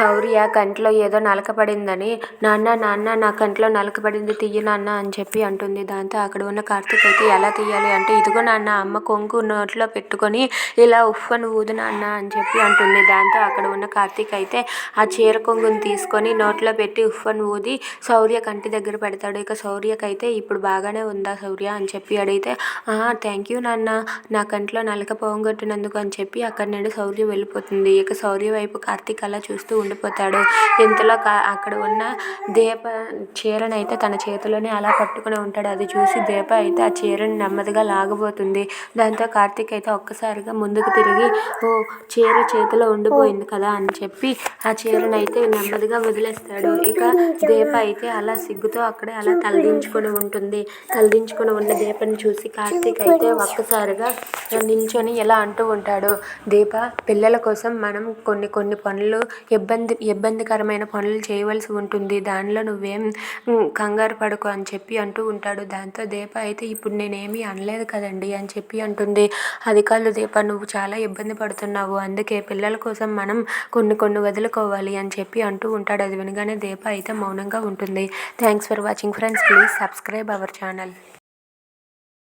శౌర్య కంట్లో ఏదో నలక పడిందని నాన్న నాన్న నా కంట్లో నలక పడింది తీయి నాన్న అని చెప్పి అంటుంది. దాంతో అక్కడ ఉన్న కార్తీక్ అయితే ఎలా తీయాలి? అంటే ఇదిగో నాన్న అమ్మ కొంగు నోట్లో పెట్టుకొని ఇలా ఉఫ్ఫను ఊదు నాన్న అని చెప్పి అంటుంది. దాంతో అక్కడ ఉన్న కార్తీక్ అయితే ఆ చీర కొంగుని తీసుకొని నోట్లో పెట్టి ఉఫ్ఫను ఊది శౌర్య కంటి దగ్గర పెడతాడు. ఇక శౌర్యకైతే ఇప్పుడు బాగానే ఉందా శౌర్య? అని చెప్పి అడిగితే థ్యాంక్ యూ నాన్న నా కంట్లో నలక పోగొట్టినందుకు అని చెప్పి అక్కడ నుండి శౌర్య వెళ్ళిపోతుంది. ఇక శౌర్య వైపు కార్తీక్ అలా చూస్తూ ఉండిపోతాడు ఇంతలో కా అక్కడ ఉన్న దీప చీరను అయితే తన చేతిలోనే అలా పట్టుకుని ఉంటాడు. అది చూసి దీప అయితే ఆ చీరను నెమ్మదిగా లాగబోతుంది. దాంతో కార్తీక్ అయితే ఒక్కసారిగా ముందుకు తిరిగి ఓ చీర చేతిలో ఉండిపోయింది కదా అని చెప్పి ఆ చీరను అయితే నెమ్మదిగా వదిలేస్తాడు. ఇక దీప అయితే అలా సిగ్గుతో అక్కడే అలా తలదించుకొని ఉంటుంది. తలదించుకొని ఉన్న దీపని చూసి కార్తీక్ అయితే ఒక్కసారిగా నిల్చొని ఇలా అంటూ ఉంటాడు. దీప పిల్లల కోసం మనం కొన్ని కొన్ని పనులు ఇబ్బంది ఇబ్బందికరమైన పనులు చేయవలసి ఉంటుంది. దానిలో నువ్వేం కంగారు పడకు అని చెప్పి అంటూ ఉంటాడు. దాంతో దీప అయితే ఇప్పుడు నేనేమీ అనలేదు కదండి అని చెప్పి అంటుంది. అది కాదు దీప నువ్వు చాలా ఇబ్బంది పడుతున్నావు. అందుకే పిల్లల కోసం మనం కొన్ని కొన్ని వదులుకోవాలి అని చెప్పి అంటూ ఉంటాడు. అది వినగానే దీప అయితే మౌనంగా ఉంటుంది. Thanks for watching friends. Please subscribe our channel.